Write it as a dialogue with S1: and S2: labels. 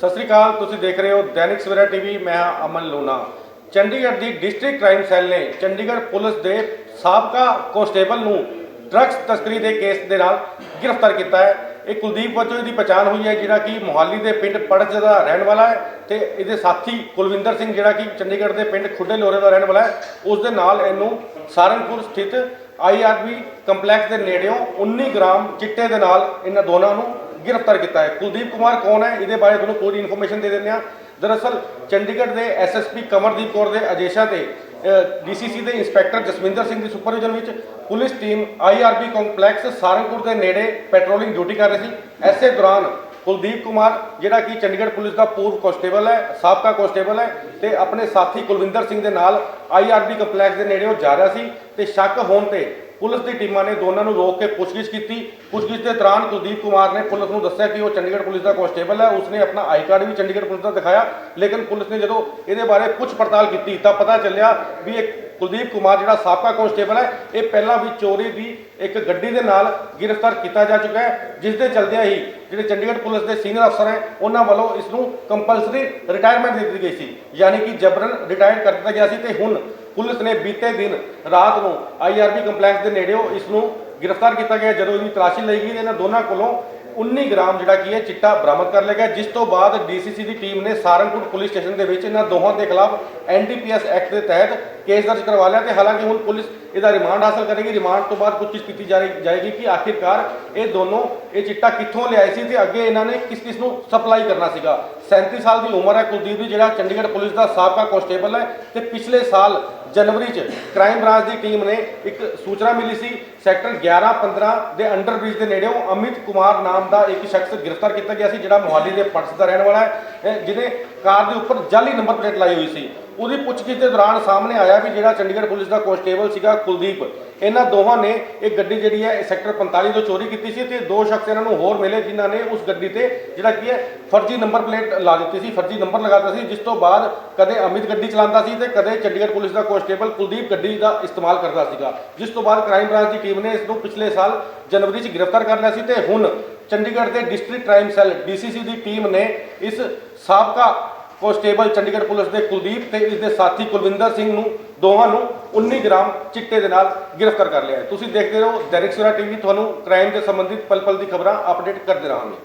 S1: ਸਤਿ ਸ੍ਰੀ ਅਕਾਲ, ਤੁਸੀਂ ਦੇਖ ਰਹੇ ਹੋ ਦੈਨਿਕ ਸਵੇਰਾ ਟੀਵੀ, ਮੈਂ ਅਮਨ ਲੋਨਾ ਚੰਡੀਗੜ੍ਹ ਦੀ ਡਿਸਟ੍ਰਿਕਟ ਕ੍ਰਾਈਮ ਸੈੱਲ ਨੇ ਚੰਡੀਗੜ੍ਹ ਪੁਲਿਸ ਦੇ ਸਾਬਕਾ ਕਾਂਸਟੇਬਲ ਨੂੰ ਡਰੱਗਸ ਤਸਕਰੀ ਦੇ ਕੇਸ ਦੇ ਨਾਲ ਗ੍ਰਿਫਤਾਰ ਕੀਤਾ ਹੈ। ਇਹ ਕੁਲਦੀਪ ਵਜੋਂ ਦੀ ਪਛਾਣ ਹੋਈ ਹੈ, ਜਿਹੜਾ ਕਿ ਮੋਹਾਲੀ ਦੇ ਪਿੰਡ ਪੜਜ਼ ਦਾ ਰਹਿਣ ਵਾਲਾ ਹੈ ਤੇ ਇਹਦੇ ਸਾਥੀ ਕੁਲਵਿੰਦਰ ਸਿੰਘ, ਜਿਹੜਾ ਕਿ ਚੰਡੀਗੜ੍ਹ ਦੇ ਪਿੰਡ ਖੁੱਡੇ ਲੋਰੇ ਦਾ ਰਹਿਣ ਵਾਲਾ ਹੈ, ਉਸ ਦੇ ਨਾਲ ਇਹਨੂੰ ਸਾਰੰਗਪੁਰ ਸਥਿਤ ਆਈਆਰਬੀ ਕੰਪਲੈਕਸ ਦੇ ਨੇੜਿਓਂ 19 ਗ੍ਰਾਮ ਚਿੱਟੇ ਦੇ ਨਾਲ ਇਹਨਾਂ ਦੋਨਾਂ ਨੂੰ ਗ੍ਰਿਫਤਾਰ ਕੀਤਾ ਹੈ। ਕੁਲਦੀਪ ਕੁਮਾਰ ਕੌਣ ਹੈ? ਇਹਦੇ ਬਾਰੇ ਤੁਹਾਨੂੰ ਪੂਰੀ ਇਨਫੋਰਮੇਸ਼ਨ ਦੇ ਦਿੰਦੇ ਹਾਂ। ਦਰਅਸਲ, ਚੰਡੀਗੜ੍ਹ ਦੇ ਐਸਐਸਪੀ ਕਮਰਦੀਪ ਕੌਰ ਦੇ ਆਦੇਸ਼ਾਂ ਤੇ ਡੀਸੀਸੀ ਦੇ ਇੰਸਪੈਕਟਰ ਜਸਵਿੰਦਰ ਸਿੰਘ ਦੀ ਸੁਪਰਵਿਜ਼ਨ ਵਿੱਚ police team IRB complex Sarangpur ਦੇ ਨੇੜੇ ਪੈਟਰੋਲਿੰਗ ਡਿਊਟੀ ਕਰ ਰਹੀ ਸੀ। ਐਸੇ ਦੌਰਾਨ ਕੁਲਦੀਪ ਕੁਮਾਰ, ਜਿਹੜਾ ਕਿ ਚੰਡੀਗੜ੍ਹ ਪੁਲਿਸ ਦਾ ਪੂਰਵ ਕਾਂਸਟੇਬਲ ਹੈ, ਸਾਬਕਾ ਕਾਂਸਟੇਬਲ ਹੈ ਤੇ ਆਪਣੇ ਸਾਥੀ ਕੁਲਵਿੰਦਰ ਸਿੰਘ ਦੇ ਨਾਲ ਆਈਆਰਬੀ ਕੰਪਲੈਕਸ ਦੇ ਨੇੜੇ ਉਹ ਜਾ ਰਿਹਾ ਸੀ ਤੇ ਸ਼ੱਕ ਹੋਣ ਤੇ ਪੁਲਿਸ ਦੀ ਟੀਮਾਂ ਨੇ ਦੋਨਾਂ ਨੂੰ ਰੋਕ ਕੇ ਪੁੱਛਗਿੱਛ ਕੀਤੀ। ਪੁੱਛਗਿੱਛ ਦੇ ਦੌਰਾਨ ਕੁਲਦੀਪ ਕੁਮਾਰ ਨੇ ਪੁਲਿਸ ਨੂੰ ਦੱਸਿਆ ਕਿ ਉਹ ਚੰਡੀਗੜ੍ਹ ਪੁਲਿਸ ਦਾ ਕਾਂਸਟੇਬਲ ਹੈ। ਉਸਨੇ ਆਪਣਾ ਆਈ ਕਾਰਡ ਵੀ ਚੰਡੀਗੜ੍ਹ ਪੁਲਿਸ ਦਾ ਦਿਖਾਇਆ, ਲੇਕਿਨ ਪੁਲਿਸ ਨੇ ਜਦੋਂ ਇਹਦੇ ਬਾਰੇ ਪੁੱਛ ਪੜਤਾਲ ਕੀਤੀ ਤਾਂ ਪਤਾ ਚੱਲਿਆ ਵੀ ਇਹ ਕੁਲਦੀਪ ਕੁਮਾਰ ਜਿਹੜਾ ਸਾਬਕਾ ਕਾਂਸਟੇਬਲ ਹੈ, ਇਹ ਪਹਿਲਾਂ ਵੀ ਚੋਰੀ ਦੀ ਇੱਕ ਗੱਡੀ ਦੇ ਨਾਲ ਗ੍ਰਿਫਤਾਰ ਕੀਤਾ ਜਾ ਚੁੱਕਾ ਹੈ, ਜਿਸ ਦੇ ਚਲਦਿਆਂ ਹੀ ਜਿਹੜੇ ਚੰਡੀਗੜ੍ਹ ਪੁਲਿਸ ਦੇ ਸੀਨੀਅਰ ਅਫਸਰ ਹੈ, ਉਹਨਾਂ ਵੱਲੋਂ ਇਸ ਨੂੰ ਕੰਪਲਸਰੀ ਰਿਟਾਇਰਮੈਂਟ ਦੇ ਦਿੱਤੀ ਗਈ ਸੀ। ਯਾਨੀ ਕਿ ਜਬਰਨ ਰਿਟਾਇਰ ਕਰ ਦਿੱਤਾ ਗਿਆ ਸੀ ਤੇ ਹੁਣ ਪੁਲਿਸ ਨੇ ਬੀਤੇ ਦਿਨ ਰਾਤ ਨੂੰ ਆਈਆਰਬੀ ਕੰਪਲੈਕਸ ਦੇ ਨੇੜਿਓ ਇਸ ਨੂੰ ਗ੍ਰਿਫਤਾਰ ਕੀਤਾ ਗਿਆ, ਜਦੋਂ ਇਹਦੀ ਤਲਾਸ਼ੀ ਲਈ ਗਈ। ਇਹਨਾਂ ਦੋਨਾਂ ਕੋਲੋਂ 19 ਗ੍ਰਾਮ ਜਿਹੜਾ ਕੀ ਹੈ ਚਿੱਟਾ ਬਰਾਮਦ ਕਰ ਲਿਆ ਗਿਆ, ਜਿਸ ਤੋਂ ਬਾਅਦ ਡੀਸੀਸੀ ਦੀ ਟੀਮ ਨੇ ਸਾਰੰਗਪੁਰ ਪੁਲਿਸ ਸਟੇਸ਼ਨ ਦੇ ਵਿੱਚ ਇਹਨਾਂ ਦੋਹਾਂ ਦੇ ਖਿਲਾਫ ਐਨਡੀਪੀਐਸ ਐਕਟ ਦੇ ਤਹਿਤ ਕੇਸ ਦਰਜ ਕਰਵਾ ਲਿਆ ਤੇ ਹਾਲਾਂਕਿ ਹੁਣ ਪੁਲਿਸ ਇਹਦਾ ਰਿਮਾਂਡ ਹਾਸਲ ਕਰੇਗੀ। ਰਿਮਾਂਡ ਤੋਂ ਬਾਅਦ ਪੁੱਛਗਿੱਛ ਕੀਤੀ ਜਾਏਗੀ ਕਿ ਆਖਿਰਕਾਰ ਇਹ ਦੋਨੋਂ, ਇਹ ਚਿੱਟਾ ਕਿੱਥੋਂ ਲਿਆਏ ਸੀ ਤੇ ਅੱਗੇ ਇਹਨਾਂ ਨੇ ਕਿਸ ਕਿਸ ਨੂੰ ਸਪਲਾਈ ਕਰਨਾ ਸੀਗਾ। 37 ਸਾਲ ਦੀ ਉਮਰ ਹੈ ਕੁਲਦੀਪ ਜੀ ਜਿਹੜਾ ਚੰਡੀਗੜ੍ਹ ਪੁਲਿਸ ਦਾ ਸਾਬਕਾ ਕਾਂਸਟੇਬਲ ਹੈ ਤੇ ਪਿਛਲੇ ਸਾਲ ਜਨਵਰੀ 'ਚ ਕ੍ਰਾਈਮ ਬ੍ਰਾਂਚ ਦੀ ਟੀਮ ਨੇ ਇੱਕ ਸੂਚਨਾ ਮਿਲੀ ਸੀ, ਸੈਕਟਰ 11 15 ਦੇ ਅੰਡਰ ਬ੍ਰਿਜ ਦੇ ਨੇੜਿਓਂ ਅਮਿਤ ਕੁਮਾਰ ਨਾਮ ਦਾ ਇੱਕ ਸ਼ਖਸ ਗ੍ਰਿਫਤਾਰ ਕੀਤਾ ਗਿਆ ਸੀ, ਜਿਹੜਾ ਮੋਹਾਲੀ ਦੇ ਪਟਸ ਦਾ ਰਹਿਣ ਵਾਲਾ ਹੈ ਜਿਹਨੇ ਕਾਰ ਦੇ ਉੱਪਰ ਜਾਲੀ ਨੰਬਰ ਪਲੇਟ ਲਾਈ ਹੋਈ ਸੀ। ਉਹਦੀ ਪੁੱਛਗਿੱਛ ਦੇ ਦੌਰਾਨ ਸਾਹਮਣੇ ਆਇਆ ਵੀ ਜਿਹੜਾ ਚੰਡੀਗੜ੍ਹ ਪੁਲਿਸ ਦਾ ਕਾਂਸਟੇਬਲ ਸੀਗਾ ਕੁਲਦੀਪ, ਇਹਨਾਂ ਦੋਵਾਂ ਨੇ ਇਹ ਗੱਡੀ ਜਿਹੜੀ ਹੈ ਸੈਕਟਰ 45 ਤੋਂ ਚੋਰੀ ਕੀਤੀ ਸੀ ਤੇ ਦੋ ਸ਼ਖਸ ਇਹਨਾਂ ਨੂੰ ਹੋਰ ਮਿਲੇ ਜਿਨ੍ਹਾਂ ਨੇ ਉਸ ਗੱਡੀ ਤੇ ਜਿਹੜਾ ਕੀ ਹੈ, ਫਰਜ਼ੀ ਨੰਬਰ ਪਲੇਟ ਲਾ ਦਿੱਤੀ ਸੀ, ਫਰਜ਼ੀ ਨੰਬਰ ਲਗਾਤਾ ਸੀ, ਜਿਸ ਤੋਂ ਬਾਅਦ ਕਦੇ ਅਮਿਤ ਗੱਡੀ ਚਲਾਉਂਦਾ ਸੀ ਤੇ ਕਦੇ ਚੰਡੀਗੜ੍ਹ ਪੁਲਿਸ ਦਾ ਕਾਂਸਟੇਬਲ ਕੁਲਦੀਪ ਗੱਡੀ ਦਾ ਇਸਤੇਮਾਲ ਕਰਦਾ ਸੀਗਾ। ਜਿਸ ਤੋਂ ਬਾਅਦ ਕ੍ਰਾਈਮ ਬ੍ਰਾਂਚ ਦੀ ਟੀਮ ਨੇ ਇਸ ਨੂੰ ਪਿਛਲੇ ਸਾਲ ਜਨਵਰੀ 'ਚ ਗ੍ਰਿਫਤਾਰ ਕਰ ਲਿਆ ਸੀ ਤੇ ਹੁਣ ਚੰਡੀਗੜ੍ਹ ਦੇ ਡਿਸਟ੍ਰਿਕਟ ਕ੍ਰਾਈਮ ਸੈੱਲ ਡੀਸੀਸੀ ਦੀ ਟੀਮ ਨੇ ਇਸ ਸਾਬਕਾ ਕਾਂਸਟੇਬਲ ਚੰਡੀਗੜ੍ਹ ਪੁਲਿਸ ਦੇ ਕੁਲਦੀਪ ਤੇ ਇਸ ਦੇ ਸਾਥੀ ਕੁਲਵਿੰਦਰ ਸਿੰਘ ਨੂੰ, ਦੋਵਾਂ ਨੂੰ 19 ਗ੍ਰਾਮ ਚਿੱਟੇ ਦੇ ਨਾਲ ਗ੍ਰਿਫਤਾਰ ਕਰ ਲਿਆ ਹੈ। ਤੁਸੀਂ ਦੇਖਦੇ ਰਹੋ ਦੈਨਿਕ ਸਵੇਰਾ ਟੀਵੀ, ਤੁਹਾਨੂੰ ਕ੍ਰਾਈਮ ਦੇ ਸੰਬੰਧਿਤ ਪਲ ਪਲ ਦੀ ਖਬਰਾਂ ਅਪਡੇਟ ਕਰਦੇ ਰਹਾਂਗੇ।